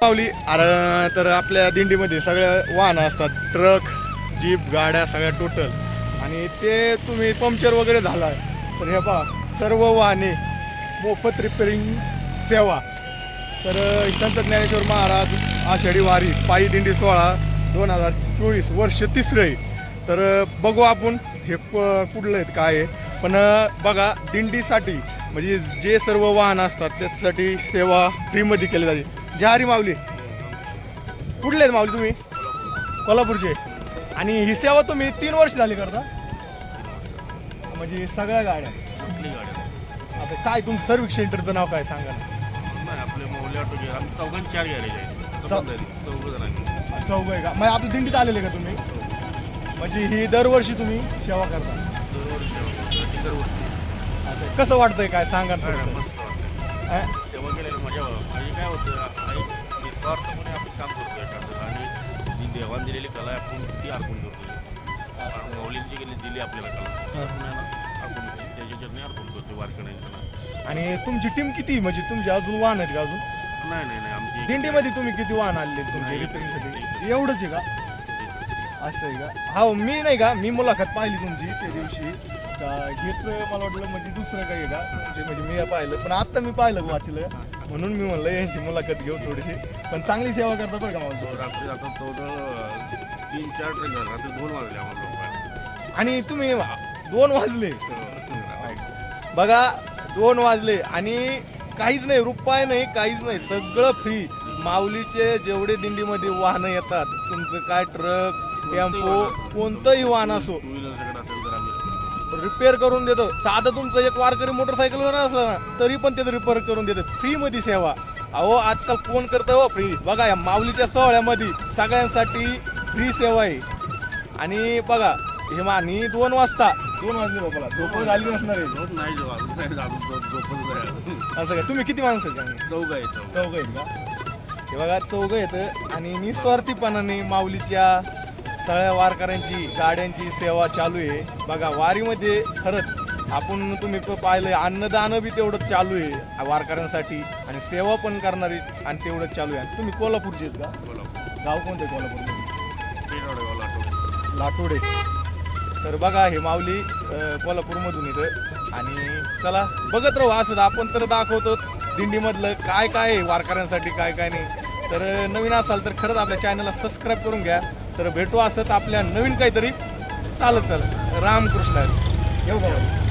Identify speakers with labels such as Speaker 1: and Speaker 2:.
Speaker 1: पावली. अरे तर आपल्या दिंडीमध्ये सगळ्या वाहनं असतात. ट्रक जीप गाड्या सगळ्या टोटल आणि ते तुम्ही पंक्चर वगैरे झाला तर हे पहा सर्व वाहने मोफत रिपेरिंग सेवा. तर संत ज्ञानेश्वर महाराज आषाढी वारी पायी दिंडी सोळा दोन हजार चोवीस वर्ष तिसरं आहे. तर बघू आपण हे प- कुठलं आहेत काय आहे. पण बघा दिंडीसाठी म्हणजे जे सर्व वाहन असतात त्यासाठी सेवा फ्रीमध्ये केली जाते. जय हरी माऊली. कुठले आहेत माऊली तुम्ही? कोल्हापूरचे. आणि ही सेवा तुम्ही तीन वर्ष झाली करता. म्हणजे सगळ्या गाड्या.
Speaker 2: कुठली गाडी
Speaker 1: आता काय तुमचं सर्व्हिस सेंटरचं नाव काय सांगा ना.
Speaker 2: नाही आपले मोहल्ले ऑटो घे आम्ही चार चौघ
Speaker 1: चौघ आहे का? आपल्या दिंडीत आलेले का तुम्ही? म्हणजे ही दरवर्षी तुम्ही सेवा करता.
Speaker 2: दरवर्षी दरवर्षी.
Speaker 1: कसं वाटतंय काय? सांगा ना.
Speaker 2: मस्त वाटतं.
Speaker 1: अं?
Speaker 2: निस्वार्थपणे आपण काम करतोय एखादं आणि जी देवान दिलेली कला आहे आपण ती अर्पण करतोय. आपण माऊलींची गेली दिली आपल्याला कला. आपण त्याच्या चरणी अर्पण करतोय वारकऱ्यांना.
Speaker 1: आणि तुमची टीम किती म्हणजे तुमची अजून वाहन आहेत का अजून?
Speaker 2: नाही नाही नाही आमची
Speaker 1: दिंडीमध्ये तुम्ही किती वाहन आणले तुमचे एवढंच आहे का? असं आहे का? हो मी नाही का? मी मुलाखत पाहिली तुमची त्या दिवशी. हेच मला वाटलं म्हणजे दुसरं काही का? म्हणजे म्हणजे मी पाहिलं पण आत्ता मी पाहिलं वाचलं. म्हणून मी म्हणलं यांची मुलाखत घेऊ थोडीशी. पण चांगली सेवा करता बरं का मला
Speaker 2: तो रात्री आता जवळजवळ तीन चार ट्रेन झाले. रात्री दोन वाजले आम्हाला लोकांना.
Speaker 1: आणि तुम्ही दोन वाजले.
Speaker 2: तर
Speaker 1: बघा दोन वाजले आणि काहीच नाही रुपये नाही काहीच नाही सगळं फ्री माऊलीचे जेवढे दिंडीमध्ये वाहनं येतात तुमचं काय ट्रक टेम्पो कोणतंही वाहन असो. रिपेअर करून देतो. साधं तुमचं एक वारकरी मोटरसायकलवर असलं ना तरी पण त्याचं रिपेअर करून देतो फ्रीमध्ये सेवा. अहो आजकाल कोण करतं हो? फ्री बघा या माऊलीच्या सोहळ्यामध्ये सगळ्यांसाठी फ्री सेवा आहे. आणि बघा हे मानी दोन वाजता. दोन वाजले बाबाला. झोप झाली नसणार आहे.
Speaker 2: झोप नाही जेव्हा. अजून नाही अजून झोप झोपच नाही अजून.
Speaker 1: असं काय? तुम्ही किती माणसं आहेत का?
Speaker 2: चौघ आहे चौघ
Speaker 1: चौघ आहेत का? हे बघा चौघ आहेत. आणि निस्वार्थीपणाने माऊलीच्या सगळ्या वारकऱ्यांची गाड्यांची सेवा चालू आहे. बघा वारीमध्ये खरंच आपण तुम्ही प- पाहिलंय अन्नदान बी तेवढंच चालू आहे वारकऱ्यांसाठी आणि सेवा पण करणारी आणि तेवढंच चालू आहे. आणि तुम्ही कोल्हापूरचे आहेत का?
Speaker 2: कोल्हापूर.
Speaker 1: गाव कोणतं
Speaker 2: आठवडे
Speaker 1: लाटोडे तर बघा हे माऊली कोल्हापूरमधून येतं आणि चला बघत राहू असं आपण तर दाखवतो दिंडीमधलं काय काय आहे वारकऱ्यांसाठी काय काय नाही. तर नवीन असाल तर खरंच आपल्या चॅनलला सबस्क्राईब करून घ्या. तर भेटू असत आपल्या नवीन काहीतरी. चालत चालत. रामकृष्ण. येऊ का बाबा?